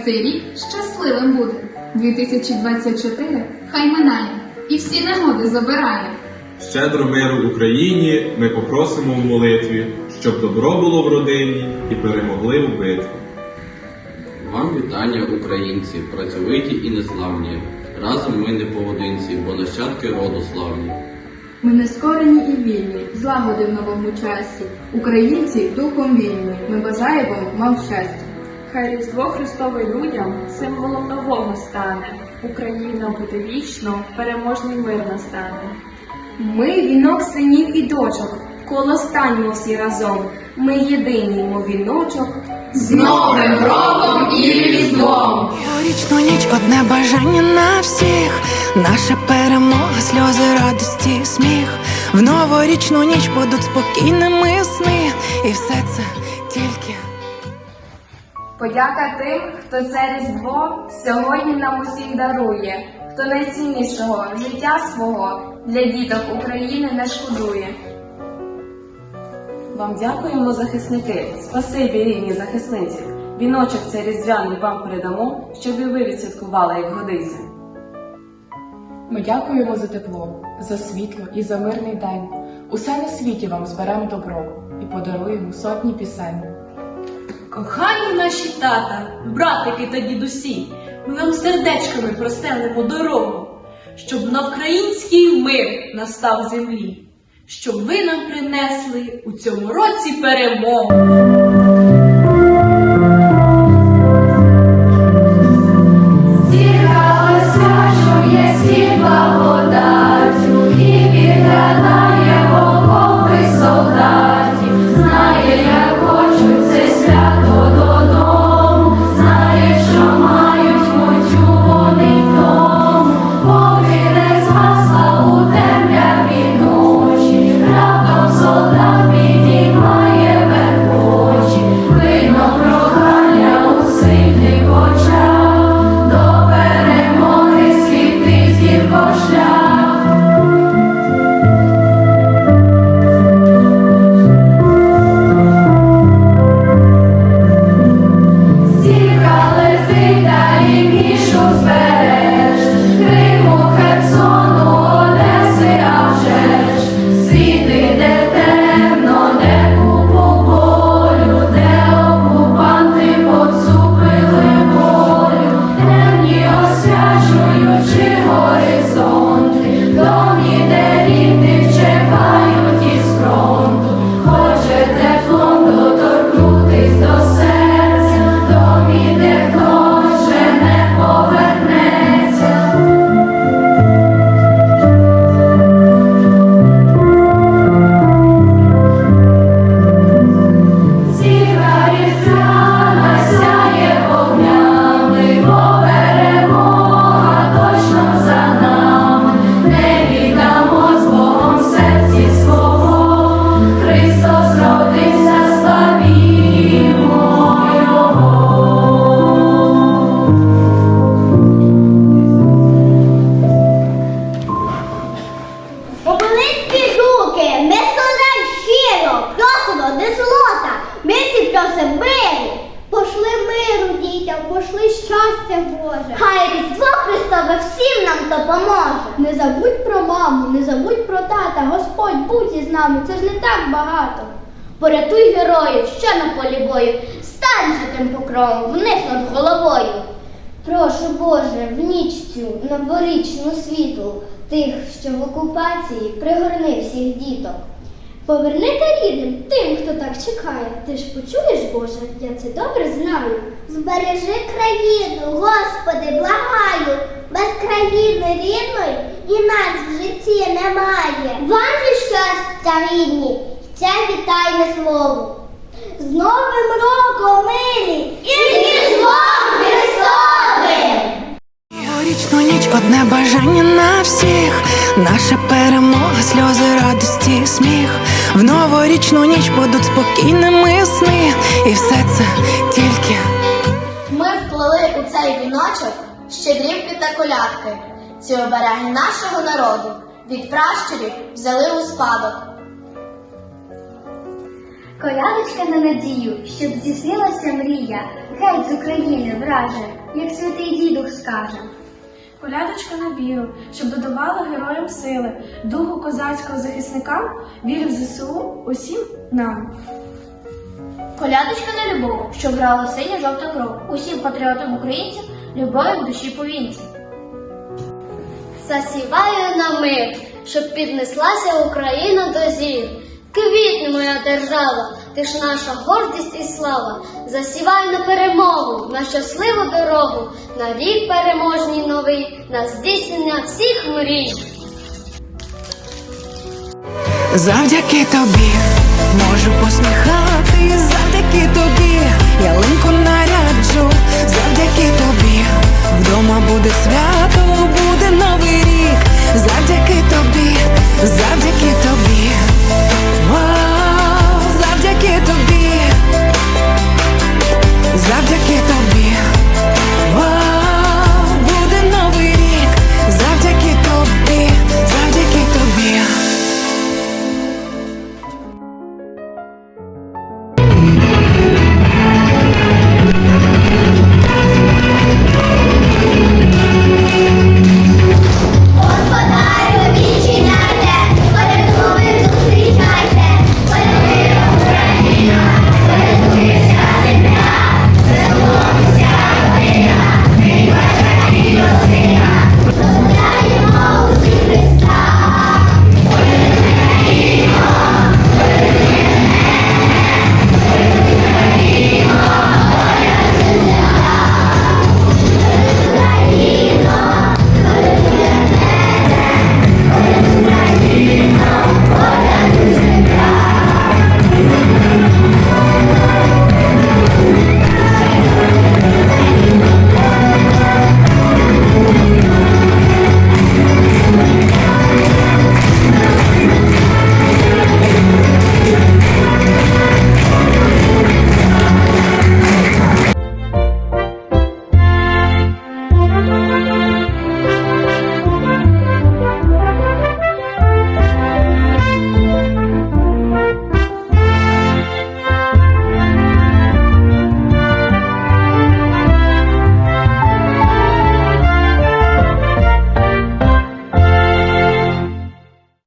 Хай цей рік щасливим буде. 2024 хай минає і всі негоди забирає. Щедро миру Україні ми попросимо в молитві, щоб добро було в родині і перемогли у битві. Вам вітання, українці, працьовиті і незламні. Разом ми не поодинці, бо нащадки роду славні. Ми не скорені і вільні, злагоди в новому часі. Українці духом вільні. Ми бажаємо вам щастя. Хай Різдво Христове людям символом нового стане. Україна буде вічно, переможний мир настане. Ми вінок синів і дочок, коло станьмо всі разом. Ми єдиний, мов віночок. З Новим роком і Різдвом! Річну ніч одне бажання на всіх, наша перемога, сльози, радості, сміх. В новорічну ніч будуть спокійними сни, і все це тільки. Подяка тим, хто це різдво сьогодні нам усім дарує, хто найціннішого життя свого для діток України не шкодує. Вам дякуємо, захисники. Спасибі, рідні захисниці. Віночок цей різдвяний вам передамо, щоб і ви відсвяткували, як годиться. Ми дякуємо за тепло, за світло і за мирний день. Усе на світі вам зберемо добро і подаруємо сотні пісень. Кохані наші тата, братики та дідусі, ми вам сердечками простелимо дорогу, щоб на український мир настав землі, щоб ви нам принесли у цьому році перемогу. Дітям, пошли щастя Боже. Хай Різдво Христове всім нам допоможе. Не забудь про маму, не забудь про тата, Господь будь із нами, це ж не так багато. Порятуй героїв, що на полі бою, стань же тим покровом вниз над головою. Прошу Боже, в ніч цю новорічну світлу, тих, що в окупації, пригорни всіх діток. Поверни та рідним тим, хто так чекає. Ти ж почуєш, Боже, я це добре знаю. Збережи країну, Господи, благаю, без країни рідної і нас в житті немає. Вам же щастя, рідні, це вітальне слово. З Новим роком, милі! І Христовим! Річну ніч одне бажання на всіх, наша перемога, сльози, радості, сміх. В новорічну ніч будуть спокійними сни, і все це тільки. Ми вплели у цей віночок щедрівки та колядки. Ці обереги нашого народу від пращурів взяли у спадок. Колядочка на надію, щоб здійснилася мрія, геть з України враже, як святий дідух скаже. Колядочка на віру, щоб додавала героям сили, духу козацького захисникам, віри в ЗСУ усім нам. Колядочка на любов, щоб грала синя жовта кров. Усім патріотам українців любові в душі повінці. Засіваю на мир, щоб піднеслася Україна до зір. Квітне моя держава, ти ж наша гордість і слава. Засіваю на перемогу, на щасливу дорогу, на рік переможній новий, на здійснення всіх мрій. Завдяки тобі можу посміхатись, завдяки тобі ялинку наряджу, завдяки тобі вдома буде свято, буде новий рік, завдяки тобі, завдяки